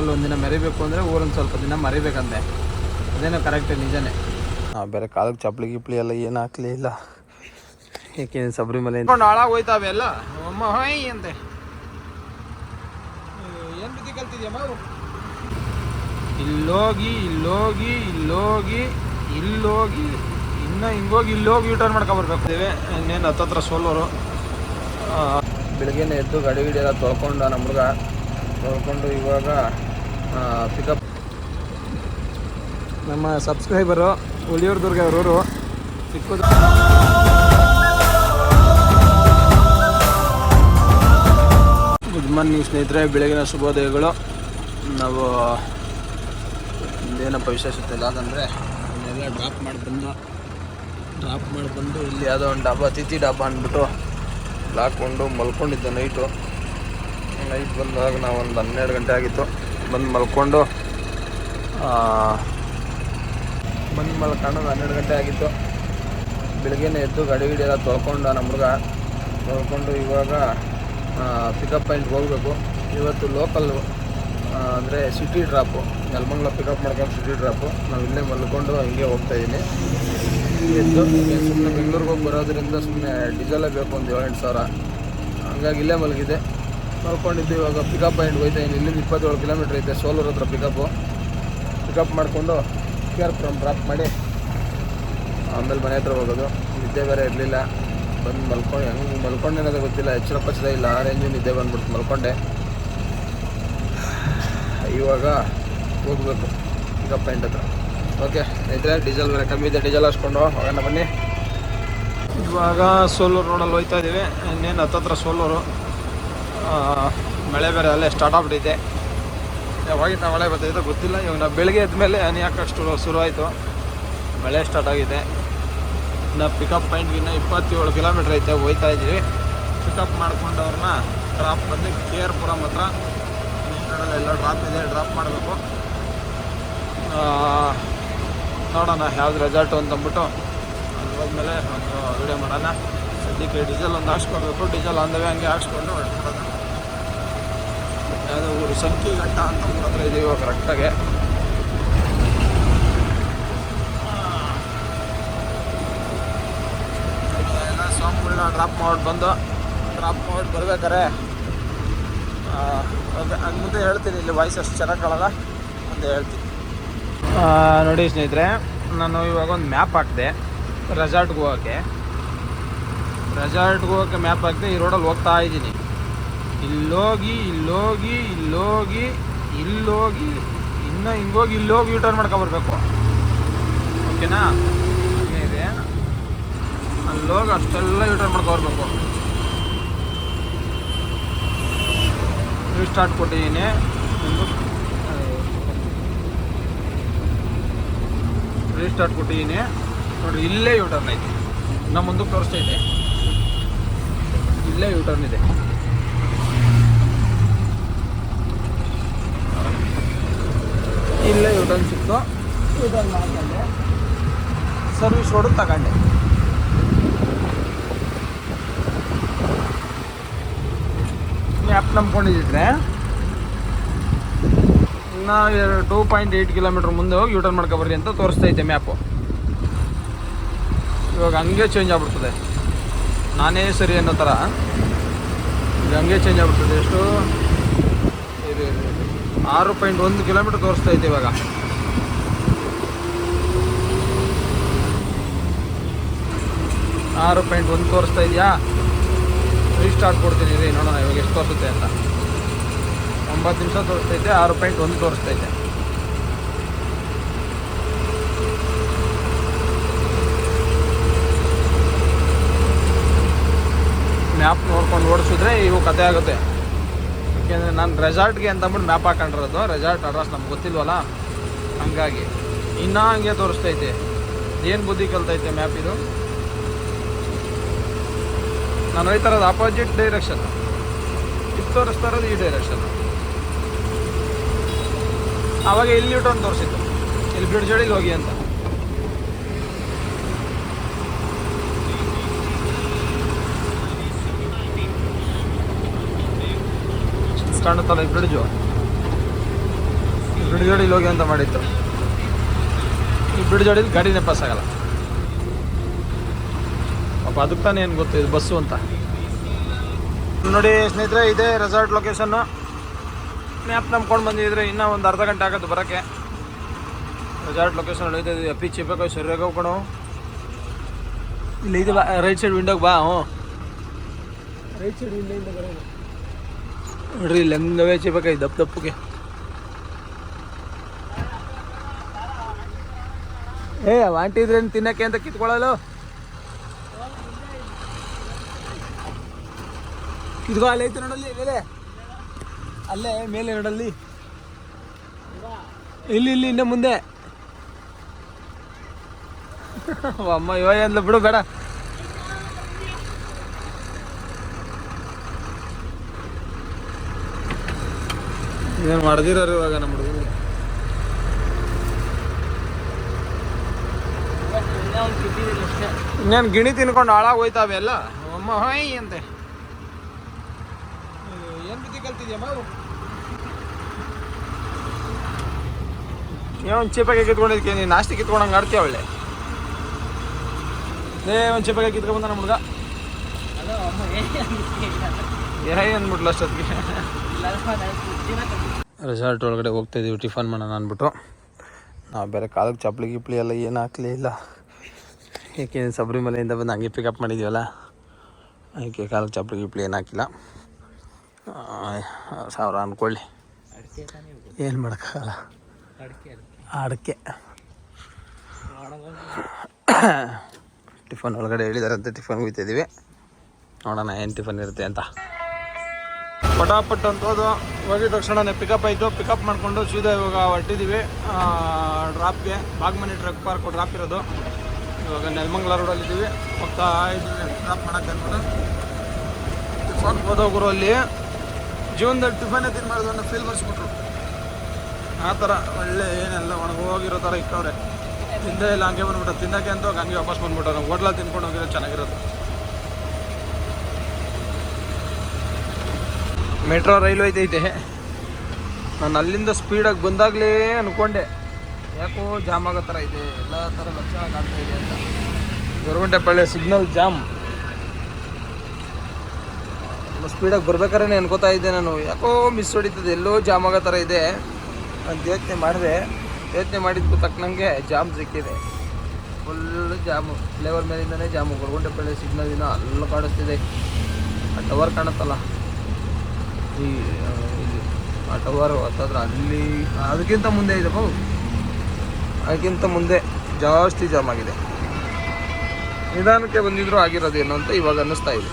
ಅಲ್ಲಿ ಒಂದಿನ ಮರಿಬೇಕು ಅಂದರೆ ಊರೊಂದು ಸ್ವಲ್ಪ ದಿನ ಮರಿಬೇಕಂತೆ. ಅದೇನೋ ಕರೆಕ್ಟ್ ನಿಜನೇ. ಹಾಂ ಬೇರೆ ಕಾಲಕ್ಕೆ ಚಪ್ಪಲಿ ಗಿಪ್ಲಿ ಎಲ್ಲ ಏನು ಹಾಕ್ಲೇ ಇಲ್ಲ. ಏಕೆ ಶಬರಿಮಲೆ ಹಾಳಾಗಿ ಹೋಯ್ತಾವೆ ಎಲ್ಲ. ಅಮ್ಮ ಹೊಯ್ ಅಂತೆ. ಏನು ಕಲ್ತಿದ್ಯಮ್ಮ ಇಲ್ಲೋಗಿ ಇಲ್ಲೋಗಿ ಇಲ್ಲೋಗಿ ಇಲ್ಲೋಗಿ ಇನ್ನು ಹಿಂಗೋಗಿ ಇಲ್ಲೋಗಿ ಯೂಟರ್ನ್ ಮಾಡ್ಕೊಬರ್ಬೇಕು ಇನ್ನೇನು ಹತ್ತತ್ರ ಸೋಲೋರು. ಬೆಳಗ್ಗೆನೇ ಎದ್ದು ಗಾಡಿ ಗಿಡಿ ಎಲ್ಲ ತೊಳ್ಕೊಂಡು ನಮ್ಮ ಹುಡುಗ. ತೊಳ್ಕೊಂಡು ಇವಾಗ ಪಿಕಪ್ ನಮ್ಮ ಸಬ್ಸ್ಕ್ರೈಬರು ಉಳಿಯೂರು ದುರ್ಗ ಅವರವರು ಚಿಕ್ಕದು ಗುಡ್ ಮಾರ್ನಿಂಗ್ ಸ್ನೇಹಿತರೆ, ಬೆಳಗಿನ ಶುಭೋದಯಗಳು. ನಾವು ಏನಪ್ಪ ವಿಶೇಷತೆ ಇಲ್ಲ ಅದಂದರೆ ಎಲ್ಲ ಡ್ರಾಪ್ ಮಾಡಿ ಬಂದು ಡ್ರಾಪ್ ಮಾಡಿ ಬಂದು ಇಲ್ಲಿ ಯಾವುದೋ ಒಂದು ಡಬ್ಬ, ತಿಥಿ ಡಬ್ಬ ಅಂದ್ಬಿಟ್ಟು ಹಾಕ್ಕೊಂಡು ಮಲ್ಕೊಂಡಿದ್ದೆ ನೈಟು ನೈಟ್ ಬಂದಾಗ ನಾವು ಒಂದು ಹನ್ನೆರಡು ಗಂಟೆ ಆಗಿತ್ತು. ಬಂದು ಮಲ್ಕೊಂಡು ಬಂದು ಮಲ್ಕೊಂಡು ಹನ್ನೆರಡು ಗಂಟೆ ಆಗಿತ್ತು. ಬೆಳಗ್ಗೆನೇ ಎದ್ದು ಗಾಡಿ ಗಿಡಿ ಎಲ್ಲ ತೊಳ್ಕೊಂಡು ನಮ್ಮ ಹುಡುಗ ತೊಳ್ಕೊಂಡು ಇವಾಗ ಪಿಕಪ್ ಪಾಯಿಂಟ್ಗೆ ಹೋಗಬೇಕು. ಇವತ್ತು ಲೋಕಲ್ ಅಂದರೆ ಸಿಟಿ ಡ್ರಾಪು ನೆಲಮಂಗ್ಲ ಪಿಕಪ್ ಮಾಡ್ಕೊಂಡು ಸಿಟಿ ಡ್ರಾಪು ನಾವು ಇಲ್ಲೇ ಮಲ್ಕೊಂಡು ಹಿಂಗೆ ಹೋಗ್ತಾ ಇದ್ದೀನಿ ಎದ್ದು ಸುಮ್ಮನೆ ಬೆಂಗಳೂರಿಗೆ ಹೋಗಿ ಬರೋದ್ರಿಂದ ಸುಮ್ಮನೆ ಡೀಸೆಲ್ಲೇ ಬೇಕು ಒಂದು ಏಳೆಂಟು ಸಾವಿರ. ಹಂಗಾಗಿ ಇಲ್ಲೇ ಮಲಗಿದೆ ಮಲ್ಕೊಂಡಿದ್ದು ಇವಾಗ ಪಿಕಪ್ ಪಾಯಿಂಟ್ ಹೋಯ್ತಾ ಇದ್ದೀನಿ. ಇಲ್ಲಿಂದ ಇಪ್ಪತ್ತೇಳು ಕಿಲೋಮೀಟ್ರ್ ಐತೆ. ಸೋಲೂರ್ ಹತ್ರ ಪಿಕಪ್ಪು ಪಿಕಪ್ ಮಾಡಿಕೊಂಡು ಕೆ ಆರ್ ಡ್ರಾಪ್ ಮಾಡಿ ಆಮೇಲೆ ಮನೆ ಹತ್ರ ಹೋಗೋದು. ನಿದ್ದೆ ಬೇರೆ ಇರಲಿಲ್ಲ. ಬಂದು ಮಲ್ಕೊಂಡು ಹೆಂಗೆ ಮಲ್ಕೊಂಡೇನೋದು ಗೊತ್ತಿಲ್ಲ. ಎಚ್ಚರ ಪಚ್ಚದ ಇಲ್ಲ. ಆ ರೇಂಜು ನಿದ್ದೆ ಬಂದ್ಬಿಡ್ತು ಮಲ್ಕೊಂಡೆ. ಇವಾಗ ಹೋಗ್ಬೇಕು ಪಿಕಪ್ ಪಾಯಿಂಟ್ ಹತ್ರ. ಓಕೆ ಇದ್ರೆ ಡೀಸೆಲ್ ಬೇರೆ ಕಮ್ಮಿ ಇದೆ. ಡೀಸೆಲ್ ಹಾಸ್ಕೊಂಡು ಹೋಗೋಣ ಬನ್ನಿ. ಇವಾಗ ಸೋಲೂರು ರೋಡಲ್ಲಿ ಹೋಯ್ತಾ ಇದ್ದೀವಿ. ಇನ್ನೇನು ಹತ್ತತ್ರ ಸೋಲೂರು. ಮಳೆ ಬೇರೆ ಅಲ್ಲೇ ಸ್ಟಾರ್ಟ್ ಆಗ್ಬಿಟ್ಟಿದೆ ಯಾವಾಗಿಂದ ಮಳೆ ಬರ್ತಾಯಿದೆ ಗೊತ್ತಿಲ್ಲ. ಇವಾಗ ನಾವು ಬೆಳಗ್ಗೆ ಎದ್ಮೇಲೆ ಹನಿ ಹಾಕಷ್ಟು ಶುರುವಾಯಿತು. ಮಳೆ ಸ್ಟಾರ್ಟ್ ಆಗಿದೆ. ಇನ್ನು ಪಿಕಪ್ ಪಾಯಿಂಟ್ಗಿನ್ನ ಇಪ್ಪತ್ತೇಳು ಕಿಲೋಮೀಟ್ರ್ ಐತೆ ಹೋಗ್ತಾ ಇದ್ದೀವಿ. ಪಿಕಪ್ ಮಾಡ್ಕೊಂಡು ಅವ್ರನ್ನ ಡ್ರಾಪ್ ಬಂದು ಕೆ ಆರ್ ಪುರಂ ಹತ್ರ ಎಲ್ಲ ಡ್ರಾಪ್ ಇದೆ ಡ್ರಾಪ್ ಮಾಡಬೇಕು. ನೋಡೋಣ ಯಾವ್ದು ರೆಸಾರ್ಟು ಅಂತಂದ್ಬಿಟ್ಟು ಅಲ್ಲಿ ಒಂದು ವಿಡಿಯೋ ಮಾಡೋಣ. ಸದ್ಯಕ್ಕೆ ಡೀಸೆಲ್ ಒಂದು ಹಾಕ್ಸ್ಕೊಬೇಕು. ಡೀಸೆಲ್ ಅಂದವೇ ಹಂಗೆ ಹಾಕ್ಸ್ಕೊಂಡು ಹೊರಟ್ಬಿಡೋಣ ಯಾವುದೋ ಊರು ಸಂಕಿ ಘಟ್ಟ ಅಂತ ಹತ್ರ ಇದೆ, ಇವಾಗ ಕರೆಕ್ಟಾಗೆ. ಸ್ವಾಮಿಗಳನ್ನ ಡ್ರಾಪ್ ಮಾಡಿ ಬಂದು ಡ್ರಾಪ್ ಮಾಡಿ ಬರ್ಬೇಕಾರೆ ಹಂಗೆ ಮುಂದೆ ಹೇಳ್ತೀನಿ, ಇಲ್ಲಿ ವಾಯ್ಸ್ ಅಷ್ಟು ಚೆನ್ನಾಗಿ ಕಾಣಲ್ಲ ಅಂತ ಹೇಳ್ತೀನಿ. ನೋಡಿ ಸ್ನೇಹಿತರೆ, ನಾನು ಇವಾಗ ಒಂದು ಮ್ಯಾಪ್ ಹಾಕಿದೆ ರೆಸಾರ್ಟ್ಗೆ ಹೋಗೋಕ್ಕೆ ರೆಸಾರ್ಟ್ಗೆ ಹೋಗೋಕ್ಕೆ ಮ್ಯಾಪ್ ಹಾಕಿದೆ ಈ ರೋಡಲ್ಲಿ ಹೋಗ್ತಾ ಇದ್ದೀನಿ. ಇಲ್ಲೋಗಿ ಇಲ್ಲೋಗಿ ಇಲ್ಲೋಗಿ ಇಲ್ಲೋಗಿ. ಇನ್ನು ಹಿಂಗೋಗಿ, ಇಲ್ಲೋಗಿ ಯೂಟರ್ನ್ ಮಾಡ್ಕೊಬರ್ಬೇಕು. ಓಕೆನಾ? ಇದೆ. ಅಲ್ಲೋಗಿ ಅಷ್ಟೆಲ್ಲ ಯೂ ಟರ್ನ್ ಮಾಡ್ಕೊಬರ್ಬೇಕು ಸ್ಟಾರ್ಟ್ ಕೊಟ್ಟಿದ್ದೀನಿ ರೀಸ್ಟಾರ್ಟ್ ಕೊಟ್ಟಿದ್ದೀನಿ ನೋಡಿ ಇಲ್ಲೇ ಯೂಟರ್ನ್ ಐತಿ. ನಮ್ಮ ಮುಂದಕ್ಕೆ ತೋರಿಸ್ತಾ ಇದೆ. ಇಲ್ಲೇ ಯೂಟರ್ನ್ ಇದೆ. ಇಲ್ಲೇ ಯೂಟರ್ನ್ ಸಿಕ್ತು. ಮಾಡ್ಕೊಂಡೆ. ಸರ್ವಿಸ್ ರೋಡು ತಗೊಂಡೆ. ಮ್ಯಾಪ್ ನಂಬ್ಕೊಂಡಿದ್ರೆ ಎರಡು ಟೂ ಪಾಯಿಂಟ್ ಏಯ್ಟ್ ಕಿಲೋಮೀಟ್ರ್ ಮುಂದೆ ಹೋಗಿ ಯೂಟರ್ನ್ ಮಾಡ್ಕೊಬರ್ರಿ ಅಂತ ತೋರಿಸ್ತೈತೆ ಮ್ಯಾಪು ಇವಾಗ ಹಂಗೆ ಚೇಂಜ್ ಆಗ್ಬಿಡ್ತದೆ. ನಾನೇ ಸರಿ ಅನ್ನೋ ಥರ. ಈಗ ಹಂಗೆ ಚೇಂಜ್ ಆಗ್ಬಿಡ್ತದೆ. ಎಷ್ಟು. ಆರು ಪಾಯಿಂಟ್ ಒಂದು ಕಿಲೋಮೀಟ್ರ್ ತೋರಿಸ್ತೈತೆ ಇವಾಗ. ಆರು ಪಾಯಿಂಟ್ ಒಂದು ತೋರಿಸ್ತಾ ಇದೆಯಾ? ರೀಸ್ಟಾರ್ಟ್ ಕೊಡ್ತೀನಿ ರೀ, ನೋಡೋಣ ಇವಾಗ ಎಷ್ಟು ತೋರಿಸುತ್ತೆ ಅಂತ. ಒಂಬತ್ತು ನಿಮಿಷ ತೋರಿಸ್ತೈತೆ ಆರು ಪಾಯಿಂಟ್ ಒಂದು ತೋರಿಸ್ತೈತೆ ಮ್ಯಾಪ್ ನೋಡ್ಕೊಂಡು ಓಡಿಸಿದ್ರೆ ಇವು ಕತೆ ಆಗುತ್ತೆ. ಯಾಕೆಂದರೆ ನಾನು ರೆಸಾರ್ಟ್ಗೆ ಅಂತಂದ್ಬಿಟ್ಟು ಮ್ಯಾಪ್ ಹಾಕೊಂಡಿರೋದು. ರೆಸಾರ್ಟ್ ಅಡ್ರೆಸ್ ನಮ್ಗೆ ಗೊತ್ತಿಲ್ವಲ್ಲ? ಹಂಗಾಗಿ. ಇನ್ನೂ ಹಂಗೆ ತೋರಿಸ್ತೈತೆ. ಏನು ಬುದ್ಧಿ ಕಲ್ತೈತೆ ಮ್ಯಾಪ್ ಇದು? ನಾನು ಹೋಯ್ತಾ ಇರೋದು ಅಪೋಸಿಟ್ ಡೈರೆಕ್ಷನ್ ಇದು ತೋರಿಸ್ತಾ ಇರೋದು ಈ ಡೈರೆಕ್ಷನ್ ಆವಾಗ ಇಲ್ಲಿ ಟರ್ನ್ ತೋರಿಸಿತ್ತು. ಇಲ್ಲಿ ಬ್ರಿಡ್ಜ್ ಹೋಗಿ ಅಂತ. ಕಾಣುತ್ತಲ್ಲ ಈ ಬ್ರಿಡ್ಜು ಬಿಡುಜೋಡಿಲಿ ಹೋಗಿ ಅಂತ ಮಾಡಿತ್ತು. ಈ ಬ್ರಿಡ್ಜ್ ಅಡಿಲಿ ಗಾಡಿನೇ ಪಾಸ್ ಆಗಲ್ಲ. ಪಾಪ ಅದಕ್ಕೆ ತಾನೇ ಏನು ಗೊತ್ತು, ಇದು ಬಸ್ಸು ಅಂತ. ನೋಡಿ ಸ್ನೇಹಿತರೆ, ಇದೇ ರೆಸಾರ್ಟ್ ಲೊಕೇಶನ್ನು ಮ್ಯಾಪ್ ನಂಬ್ಕೊಂಡು ಬಂದಿದ್ರೆ ಇನ್ನೂ ಒಂದು ಅರ್ಧ ಗಂಟೆ ಆಗುತ್ತೆ ಬರೋಕ್ಕೆ. ರೆಸಾರ್ಟ್ ಲೊಕೇಶನ್ ಇದೆ ಅಪ್ಪಿ ಚಿಪ್ಪಕ್ಕೆ ಸರಿಯಾಗಿ ಹೋಗ್ಕೊಂಡು ಇಲ್ಲಿ ಇದು ಬಾ, ರೈಟ್ ಸೈಡ್ ವಿಂಡೋಗೆ ಬಾ, ಹ್ಞೂ. ರೈಟ್ ಸೈಡ್ ವಿಂಡೋಯಿಂದ ಬರೋದು. ನೋಡ್ರಿ ಇಲ್ಲಿ ಹಂಗವೇ ಚಿಪ್ಪಕ್ಕೆ ದಪ್ಪ ದಪ್ಪಗೆ. ಏ ವಾಂಟಿ ಇದ್ರೆ ತಿನ್ನಕ್ಕೆ ಅಂತ ಕಿತ್ಕೊಳ್ಳಲು ಕಿತ್ಕೊ ಅಲ್ಲಿ ಐತೆ ನೋಡಲ್ಲಿ, ಮೇಲೆ. ಅಲ್ಲೇ, ಮೇಲೆ ನೋಡಲ್ಲಿ. ಇಲ್ಲಿ ಇಲ್ಲಿ, ಇನ್ನ ಮುಂದೆ. ಅಮ್ಮ ಇವಾಗ ಅಂದ್ಲ ಬಿಡು, ಬೇಡ. ಏನು ಮಾಡ್ದಿರೋರು ಇವಾಗ ನಮ್ಮ ಇನ್ನೇನು ಗಿಣಿ ತಿನ್ಕೊಂಡು ಹಾಳಾಗಿ ಹೋಯ್ತಾವೆ ಎಲ್ಲ? ಅಮ್ಮ ಹೊಯ್ ಅಂತೆ. ಏನು ಬುದ್ಧಿ ಕಲ್ತಿದ್ಯಮ್ಮ ಒಂದು ಚೀಪಾಗೆ ಕಿತ್ಕೊಂಡಿದ್ಕೆ? ನೀನು ನಾಸ್ತಿ ಕಿತ್ಕೊಂಡಂಗೆ ಆಡ್ತೀಯ ಒಳ್ಳೆ. ಏ ಒಂದು ಚೀಪಾಗೆ ಕಿತ್ಕೊಂಡ್ಬಂದ ನಮ್ಮ ಹುಡುಗ. ಏ ಅಂದ್ಬಿಟ್ಲ ಅಷ್ಟೊತ್ತಿಗೆ. ರೆಸಾರ್ಟ್ ಒಳಗಡೆ ಹೋಗ್ತಾ ಇದೀವಿ, ಟಿಫನ್ ಮಾಡೋಣ ಅಂದ್ಬಿಟ್ಟು ನಾವು ಬೇರೆ ಕಾಲಕ್ಕೆ ಚಪ್ಪಲಿ ಗಿಪ್ಲಿ ಎಲ್ಲ ಏನು ಹಾಕಲೇ ಇಲ್ಲ. ಏಕೆ ಶಬರಿಮಲೆಯಿಂದ ಬಂದು ಹಂಗೆ ಪಿಕಪ್ ಮಾಡಿದ್ದೀವಲ್ಲ ಅದಕ್ಕೆ ಕಾಲಕ್ಕೆ ಚಪ್ಪಲಿ ಗಿಪ್ಲಿ ಏನು ಹಾಕಿಲ್ಲ. ಸಾವಿರ ಅಂದ್ಕೊಳ್ಳಿ ಏನು ಮಾಡೋಕ್ಕಾಗಲ್ಲ. ಅಡಕೆ. ಟಿಫನ್ ಒಳಗಡೆ ಹೇಳಿದಾರಂತೆ, ಟಿಫನ್ ಹೋಗ್ತಿದ್ದೀವಿ ನೋಡೋಣ ಏನು ಟಿಫನ್ ಇರುತ್ತೆ ಅಂತ. ಪಟಾಪಟ್ ಅಂತ ಹೋದು ಹೋಗಿದ ತಕ್ಷಣನೇ ಪಿಕಪ್ ಆಯಿತು. ಪಿಕಪ್ ಮಾಡಿಕೊಂಡು ಸೀದಾ ಇವಾಗ ಹೊರಟಿದ್ದೀವಿ ಡ್ರಾಪ್ಗೆ ಬಾಗ್ಮನಿ ಟ್ರಕ್ ಪಾರ್ಕ್ ಡ್ರಾಪ್ ಇರೋದು. ಇವಾಗ ನೆಲಮಂಗ್ಲ ರೋಡಲ್ಲಿದ್ದೀವಿ ಹೋಗ್ತಾ ಇದ್ದೀವಿ. ಡ್ರಾಪ್ ಮಾಡೋಕ್ಕೆ ಅಂದ್ಬಿಟ್ಟು ಟಿಫನ್ ಹೋದೋಗ್ರು ಅಲ್ಲಿ. ಜೀವನದಲ್ಲಿ ಟಿಫನೇ ತಿನ್ಬಾರ್ದು ಅನ್ನೋ ಫೀಲ್ ಮಾಡಿಸ್ಬಿಟ್ರು ಆ ಥರ ಒಳ್ಳೆ ಏನೆಲ್ಲ ಒಣಗೋಗಿರೋ ಥರ ಇಕ್ಕವ್ರೆ. ತಿಂದೇ ಇಲ್ಲ, ಹಂಗೆ ಬಂದ್ಬಿಟ್ಟು ತಿನ್ನೋಕ್ಕೆ ಅಂತ ಹೋಗಿ ವಾಪಸ್ ಬಂದ್ಬಿಟ್ಟು ಹೋಟ್ಲಲ್ಲಿ ಹೋಟ್ಲ ತಿನ್ಕೊಂಡು ಹೋಗಿರೋ ಚೆನ್ನಾಗಿರೋದು. ಮೆಟ್ರೋ ರೈಲು ಐತೈತೆ ನಾನು ಅಲ್ಲಿಂದ ಸ್ಪೀಡಾಗಿ ಬಂದಾಗಲೇ ಅನ್ಕೊಂಡೆ. ಯಾಕೋ ಜಾಮ್ ಆಗೋ ಥರ ಇದೆ, ಎಲ್ಲ ಥರ ಲಕ್ಷಣ ಕಾಣ್ತಾ ಇದೆ ಅಂತ. ಗೊರಗುಂಟೆಪಳ್ಳಿ ಸಿಗ್ನಲ್ ಜಾಮ್ ಸ್ಪೀಡಾಗಿ ಬರ್ಬೇಕಾದ್ರೆ ಅನ್ಕೋತಾ ಇದ್ದೆ ನಾನು. ಯಾಕೋ ಮಿಸ್ ಹೊಡಿತದೆ, ಎಲ್ಲೋ ಜಾಮ್ ಆಗೋ ಥರ ಇದೆ. ಅಂತ ಯೋಚನೆ ಮಾಡಿದೆ. ಯೋಚನೆ ಮಾಡಿದ್ದು ತಕ್ಕನಂಗೆ ಜಾಮ್ ಸಿಕ್ಕಿದೆ. ಫುಲ್ ಜಾಮು ಫ್ಲೇವರ್ ಮೇಲಿಂದನೇ ಜಾಮು ಗೊರಗುಂಟೆಪಳ್ಳಿ ಸಿಗ್ನಲಿನ ಅಲ್ಲೂ ಕಾಣಿಸ್ತಿದೆ. ಆ ಟವರ್ ಕಾಣುತ್ತಲ್ಲ. ಈ ಇಲ್ಲಿ ಆ ಟವರ್ ಹತ್ತತ್ರ ಅಲ್ಲಿ, ಅದಕ್ಕಿಂತ ಮುಂದೆ ಇದೆ ಬಾವು ಅದಕ್ಕಿಂತ ಮುಂದೆ ಜಾಸ್ತಿ ಜಾಮ್ ಆಗಿದೆ. ನಿಧಾನಕ್ಕೆ ಬಂದಿದ್ರು ಆಗಿರೋದೇನು ಅಂತ ಇವಾಗ ಅನ್ನಿಸ್ತಾ ಇದೆ.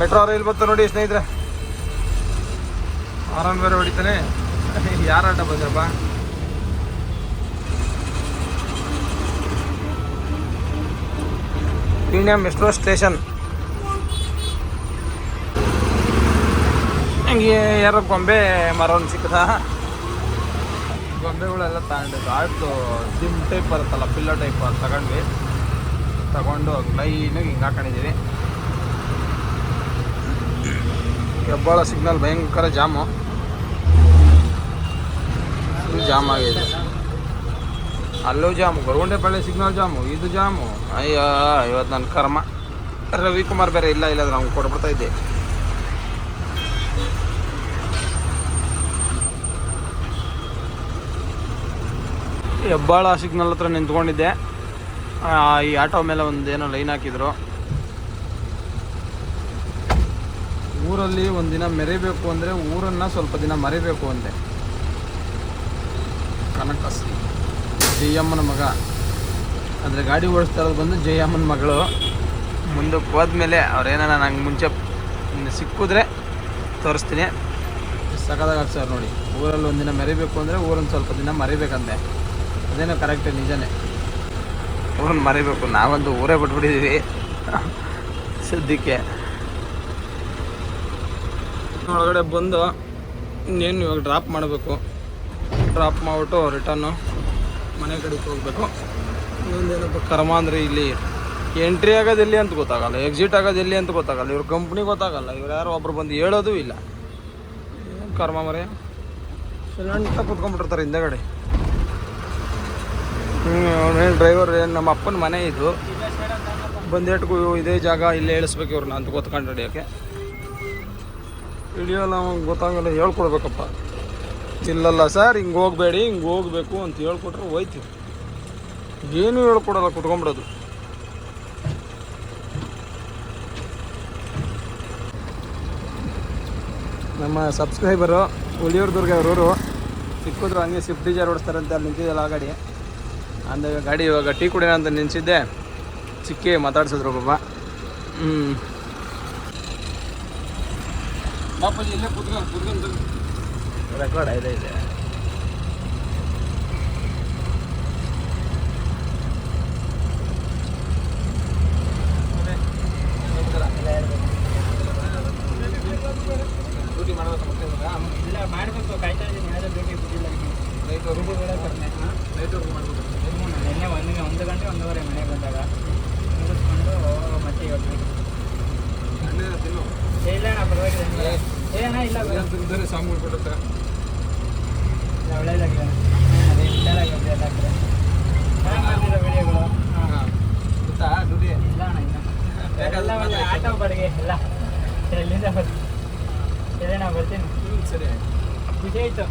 ಮೆಟ್ರೋ ರೈಲ್ ಬರ್ತಾರೆ ನೋಡಿ ಸ್ನೇಹಿತರೆ. ಆರಾಮ್ ಬೇರೆ ಹೊಡಿತಾನೆ. ಯಾರ ಆಟ ಬಂದ್ರಪ್ಪ? ಪ್ರೀಮಿಯಂ ಮೆಟ್ರೋ ಸ್ಟೇಷನ್ ಹಂಗೆ ಯಾರೋ ಗೊಂಬೆ ಮರವನ್ ಸಿಕ್ಕದ? ಗೊಂಬೆಗಳೆಲ್ಲ ತಗೊಂಡು ಆಯ್ತು ಜಿಮ್ ಟೈಪ್ ಬರುತ್ತಲ್ಲ ಪಿಲ್ಲೋ ಟೈಪ್ ಅದು ತಗೊಂಡ್ವಿ. ತಗೊಂಡು ಲೈನಾಗಿ ಹಿಂಗೆ ಹಾಕೊಂಡಿದ್ದೀವಿ ಹೆಬ್ಬಾಳ ಸಿಗ್ನಲ್ ಭಯಂಕರ ಜಾಮು ಫುಲ್ ಜಾಮ್ ಆಗಿದೆ. ಅಲ್ಲೂ ಜಾಮು ಗೊರಗುಂಟೆಪಳ್ಳಿ ಸಿಗ್ನಲ್ ಜಾಮು ಇದು ಜಾಮು ಅಯ್ಯೋ ಇವತ್ತು ನನ್ನ ಕರ್ಮ. ರವಿಕುಮಾರ್ ಬೇರೆ ಇಲ್ಲ ಇಲ್ಲ ನಾವು ಕೊಟ್ಬಿಡ್ತಾ ಇದ್ದೆ. ಹೆಬ್ಬಾಳ ಸಿಗ್ನಲ್ ಹತ್ರ ನಿಂತ್ಕೊಂಡಿದ್ದೆ. ಈ ಆಟೋ ಮೇಲೆ ಒಂದು ಏನೋ ಲೈನ್ ಹಾಕಿದ್ರು. ಊರಲ್ಲಿ ಒಂದಿನ ಮೆರಿಬೇಕು ಅಂದರೆ ಊರನ್ನು ಸ್ವಲ್ಪ ದಿನ ಮರಿಬೇಕು ಅಂದೆ. ಕನಕಶ್ರೀ ಜಯಮ್ಮನ ಮಗ. ಅಂದರೆ ಗಾಡಿ ಓಡಿಸ್ತಾ ಇರೋದು ಬಂದು ಜಯಮ್ಮನ ಮಗಳು. ಮುಂದಕ್ಕೆ ಹೋದ್ಮೇಲೆ ಅವ್ರೇನಾರ ನಂಗೆ ಮುಂಚೆ ಸಿಕ್ಕಿದ್ರೆ ತೋರಿಸ್ತೀನಿ. ಸಕದಾಗ ಸರ್ ನೋಡಿ. ಊರಲ್ಲಿ ಒಂದಿನ ಮೆರಿಬೇಕು ಅಂದರೆ ಊರನ್ನು ಸ್ವಲ್ಪ ದಿನ ಮರಿಬೇಕಂತೆ. ಅದೇನೋ ಕರೆಕ್ಟ್ ನಿಜನೇ. ಅವ್ರನ್ನ ಮರಿಬೇಕು, ನಾವಂತೂ ಊರೇ ಬಿಟ್ಬಿಟ್ಟಿದ್ದೀವಿ ಸದ್ಯಕ್ಕೆ. ಒಳಗಡೆ ಬಂದು ಇನ್ನೇನು ಇವಾಗ ಡ್ರಾಪ್ ಮಾಡಬೇಕು. ಡ್ರಾಪ್ ಮಾಡಿಬಿಟ್ಟು ರಿಟರ್ನು ಮನೆ ಕಡೆಗೆ ಹೋಗಬೇಕು. ಇನ್ನೊಂದೇನಪ್ಪ ಕರ್ಮ ಅಂದರೆ ಇಲ್ಲಿ ಎಂಟ್ರಿ ಆಗೋದು ಎಲ್ಲಿ ಅಂತ ಗೊತ್ತಾಗಲ್ಲ ಎಕ್ಸಿಟ್ ಆಗೋದು ಎಲ್ಲಿ ಅಂತ ಗೊತ್ತಾಗಲ್ಲ, ಇವ್ರ ಕಂಪ್ನಿ ಗೊತ್ತಾಗಲ್ಲ, ಇವ್ರು ಯಾರೋ ಒಬ್ರು ಬಂದು ಹೇಳೋದು ಇಲ್ಲ. ಕರ್ಮ ಮರೆ ಸಿಲೆಂಟ ಕುತ್ಕೊಂಡ್ಬಿಟ್ಟಿರ್ತಾರೆ ಹಿಂದೆಗಡೆ. ಅವನೇನು ಡ್ರೈವರ್ ನಮ್ಮ ಅಪ್ಪನ ಮನೆ ಇದು. ಬಂದೇಟ್ಗೂ ಇದೇ ಜಾಗ, ಇಲ್ಲೇ ಇಳಿಸ್ಬೇಕು ಇವ್ರನ್ನ ಅಂತ ಗೊತ್ಕೊಂಡು ಹಿಡಿಯೋಕ್ಕೆ ಹಿಡಿಯೋಲ್ಲ ಅವ್ನಿಗೆ ಗೊತ್ತಾಗಲ್ಲ, ಹೇಳ್ಕೊಡ್ಬೇಕಪ್ಪ. ಇಲ್ಲಲ್ಲ ಸರ್ ಹಿಂಗೆ ಹೋಗಬೇಡಿ, ಹಿಂಗೆ ಹೋಗಬೇಕು ಅಂತ ಹೇಳ್ಕೊಟ್ರೆ ಹೋಯ್ತೀವಿ ಏನೂ ಹೇಳ್ಕೊಡಲ್ಲ ಕುಟ್ಕೊಂಬಿಡೋದು ನಮ್ಮ ಸಬ್ಸ್ಕ್ರೈಬರು ಉಳಿಯೂರು ದುರ್ಗ ಅವರವರು, ಸಿಕ್ಕಿದ್ರು ಹಂಗೆ ಸ್ವಿಫ್ಟ್ ಡಿಸೈರ್ ಓಡಿಸ್ತಾರಂತೆ, ಅಲ್ಲಿ ನಿಂತಿದ್ದಲ್ಲ ಆ ಗಾಡಿ ಅಂದ ಗಾಡಿ ಇವಾಗ ಟೀ ಕುಡಿಯೋಣ ಅಂತ ನಿಲ್ಸಿದ್ದೆ ಸಿಕ್ಕಿ ಮಾತಾಡ್ಸಿದ್ರು ಪಾಪ ಹ್ಞೂ ಬಾಪಾಜಿ ಇಲ್ಲೇ ಕುತ್ಕೊಂಡು ಕುತ್ಕೊಂಡು ರೆಕಾರ್ಡ್ ಇದೆ ಇದೆ ಡ್ಯೂಟಿ ಮಾಡಬೇಕು ಮತ್ತೆ ಇವಾಗ ಇಲ್ಲ ಮಾಡಬೇಕು ಕಾಯ್ತಾ ಇದ್ದೀನಿ ಯಾವ್ದೋ ಭೇಟಿ ಬಿಟ್ಟಿಲ್ಲ ನೈಟ್ ಇದು ಬೇಡ ಕಡಿಮೆ ಹಾಂ ನೈಟ್ ವರ್ಕ್ ಮಾಡಬೇಕು ನಿನ್ನೆ ಒಂದು ಒಂದು ಗಂಟೆ ಒಂದೂವರೆ ಮನೆಗೆ ಬಂದಾಗ ಮುಗಿಸ್ಕೊಂಡು ಮತ್ತೆ ಇವತ್ತು ಅಣ್ಣ ತಿನ್ನು ಏ, ಇಲ್ಲ ಅಣ್ಣ ಪರವಾಗಿಲ್ಲ ಏನಿಲ್ಲ. ಏ ಅಣ್ಣ ಇಲ್ಲ ಬೇಡ. ತಿಂದರೆ ಸಾಂಗ್ ಕೊಡುತ್ತೆ ಇಲ್ಲ, ಒಳ್ಳೇದಾಗಿದೆ ಅದೇ ಚೆನ್ನಾಗಿ ಇದೆ ಎಲ್ಲ ಕಡೆ ಚೆನ್ನಾಗಿ ಮಾಡ್ತಿರೋ ವಿಡಿಯೋಗಳು ಹಾಂ ಗೊತ್ತಾ ಡ್ಯೂಟಿ ಇಲ್ಲ ಅಣ್ಣ ಇಲ್ಲ ಎಲ್ಲ ಒಂದು ಆಟೋ ಬಾಡಿಗೆ ಎಲ್ಲ ಎಲ್ಲಿಂದ ಬರ್ತೀನಿ ಸರಿ ನಾ ಬರ್ತೀನಿ ಸರಿ ಖುಷಿ ಆಯಿತು